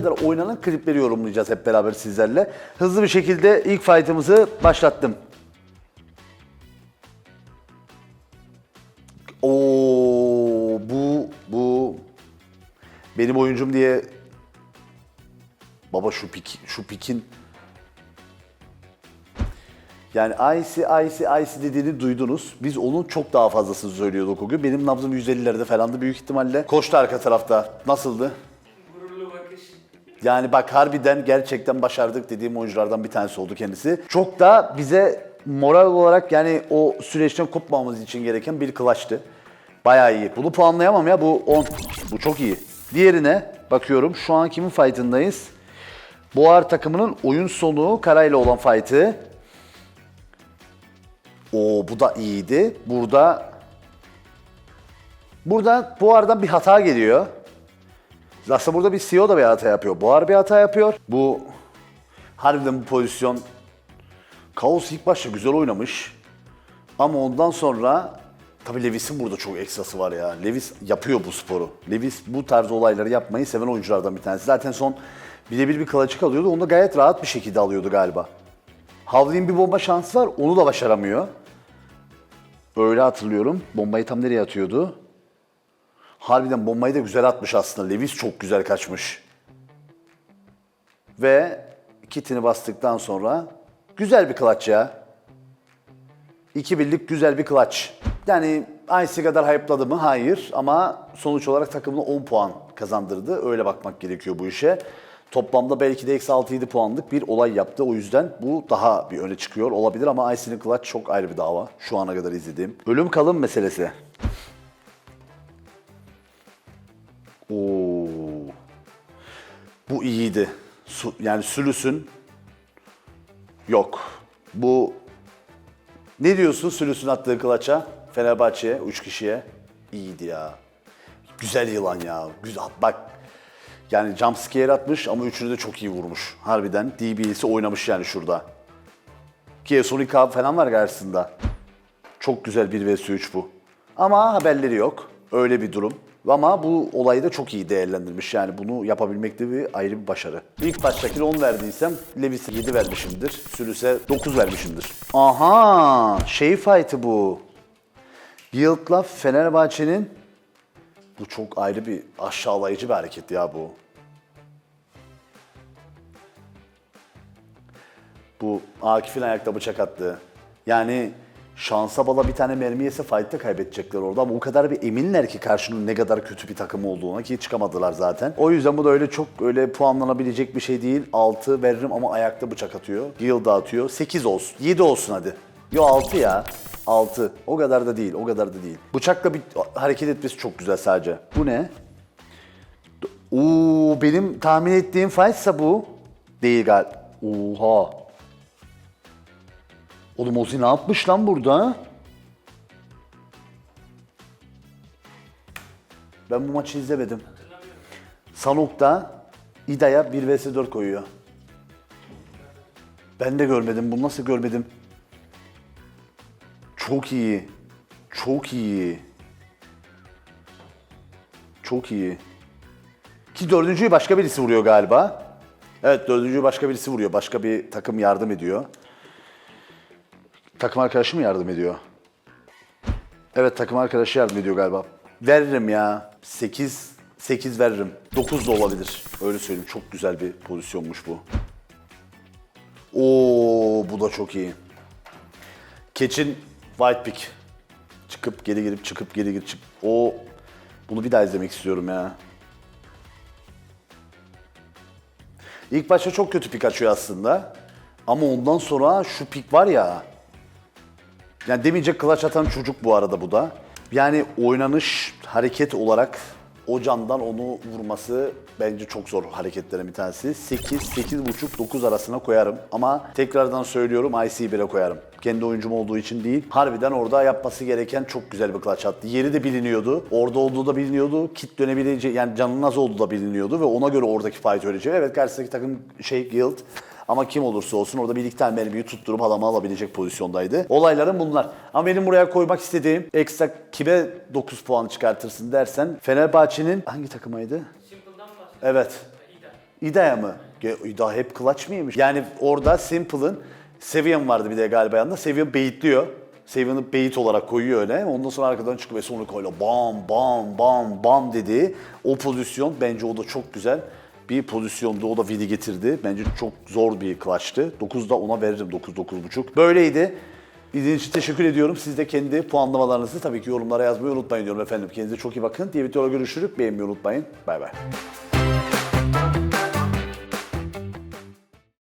kadar oynanan klipleri yorumlayacağız hep beraber sizlerle. Hızlı bir şekilde ilk fight'ımızı başlattım. Oo bu bu benim oyuncum diye baba şu pik şu pikin yani Icy Icy Icy dediğini duydunuz. Biz onun çok daha fazlasını söylüyorduk o gün. Benim nabzım 150'lerde falandı büyük ihtimalle. Koştu arka tarafta. Nasıldı? Yani bak harbiden gerçekten başardık dediğim oyunculardan bir tanesi oldu kendisi. Çok da bize moral olarak yani o süreçten kopmamamız için gereken bir kılaçtı. Bayağı iyi. Bunu puanlayamam ya bu 10. Bu çok iyi. Diğerine bakıyorum şu an kimin fight'ındayız? Boğar takımının oyun sonu Karayla olan fight'ı. Oo bu da iyiydi. Burada Burada Boğar'dan bir hata geliyor. Aslında burada bir CEO da bir hata yapıyor. Boğar bir hata yapıyor. Bu harbiden bu pozisyon Kaos ilk başta güzel oynamış. Ama ondan sonra tabii Levis'in burada çok eksası var ya. Levis yapıyor bu sporu. Levis bu tarz olayları yapmayı seven oyunculardan bir tanesi. Zaten son birebir bir kılıçık alıyordu. Onu da gayet rahat bir şekilde alıyordu galiba. Havli'nin bir bomba şansı var. Onu da başaramıyor. Öyle hatırlıyorum. Bombayı tam nereye atıyordu? Harbiden bombayı da güzel atmış aslında. Levis çok güzel kaçmış. Ve kitini bastıktan sonra güzel bir klaç ya. İki birlik güzel bir klaç. Yani Icy kadar hype'ladı mı? Hayır. Ama sonuç olarak takımına 10 puan kazandırdı. Öyle bakmak gerekiyor bu işe. Toplamda belki de eksi 6-7 puanlık bir olay yaptı. O yüzden bu daha bir öne çıkıyor olabilir ama Icy'nin clutch çok ayrı bir dava. Şu ana kadar izlediğim. Ölüm kalım meselesi. Bu iyiydi. Su, yani Sülüs'ün yok. Bu ne diyorsun Sülüs'ün attığı kılaça Fenerbahçe'ye, 3 kişiye? İyiydi ya. Güzel yılan ya. Güzel. Bak yani jumpscare atmış ama üçünü de çok iyi vurmuş. Harbiden DB'si oynamış yani şurada. Ki Sonic falan var karşısında. Çok güzel bir vs 3 bu. Ama haberleri yok. Öyle bir durum. Ama bu olayı da çok iyi değerlendirmiş. Yani bunu yapabilmek de bir ayrı bir başarı. İlk baştakine 10 verdiysem Levis'e 7 vermişimdir. Sülüs'e 9 vermişimdir. Aha! Şey fight'ı bu. Yıld'la Fenerbahçe'nin bu çok ayrı bir aşağılayıcı bir hareket ya bu. Bu Akif'in ayakta bıçak attı. Yani şansa bala bir tane mermi yese fight'ta kaybedecekler orada ama o kadar bir eminler ki karşının ne kadar kötü bir takım olduğuna ki çıkamadılar zaten. O yüzden bu da öyle çok öyle puanlanabilecek bir şey değil. 6 veririm ama ayakta bıçak atıyor. Yıl atıyor. 8 olsun. 7 olsun hadi. Yo 6 ya. 6. O kadar da değil. O kadar da değil. Bıçakla bir hareket etmesi çok güzel sadece. Bu ne? Oo benim tahmin ettiğim fightsa bu. Değil galiba. Oha. Oğlum Ozi ne yapmış lan burada? Ben bu maçı izlemedim. Sanok da İda'ya 1 vs 4 koyuyor. Ben de görmedim. Bunu nasıl görmedim? Çok iyi. Çok iyi. Çok iyi. Ki dördüncüyü başka birisi vuruyor galiba. Evet dördüncüyü başka birisi vuruyor. Başka bir takım yardım ediyor. Takım arkadaşı mı yardım ediyor? Evet takım arkadaşı yardım ediyor galiba. Veririm ya. 8 8 veririm. 9 da olabilir. Öyle söyleyeyim. Çok güzel bir pozisyonmuş bu. Oo bu da çok iyi. Keçin White Pick. Çıkıp geri girip çıkıp geri girip çık. O bunu bir daha izlemek istiyorum ya. İlk başta çok kötü pik açıyor aslında. Ama ondan sonra şu pik var ya. Yani demeyecek kılaç atan çocuk bu arada bu da. Yani oynanış, hareket olarak o candan onu vurması bence çok zor hareketlerin bir tanesi. 8, 8,5, 9 arasına koyarım. Ama tekrardan söylüyorum IC'yi bile koyarım. Kendi oyuncum olduğu için değil. Harbiden orada yapması gereken çok güzel bir clutch attı. Yeri de biliniyordu. Orada olduğu da biliniyordu. Kit dönebileceği yani canın az olduğu da biliniyordu ve ona göre oradaki fight öylece. Evet karşısındaki takım şey Guild ama kim olursa olsun orada bir tane mermiyi tutturup adamı alabilecek pozisyondaydı. Olayların bunlar. Ama benim buraya koymak istediğim ekstra kime 9 puan çıkartırsın dersen Fenerbahçe'nin hangi takımaydı? Simple'dan bahsediyor. Evet. İda'ya mı? İda hep clutch mıymış? Yani orada Simple'ın Seviyen vardı bir de galiba yanında. Seviyen beyitliyor. Seviyen'i beyit olarak koyuyor öne. Ondan sonra arkadan çıkıp ve sonra koyuyor. Bam bam bam bam dediği o pozisyon bence o da çok güzel bir pozisyonda o da Vidi getirdi. Bence çok zor bir clutch'tı. 9'da ona veririm 9 9.5. Böyleydi. İzlediğiniz için teşekkür ediyorum. Siz de kendi puanlamalarınızı tabii ki yorumlara yazmayı unutmayın diyorum efendim. Kendinize çok iyi bakın. Diğer videoda görüşürüz. Beğenmeyi unutmayın. Bay bay.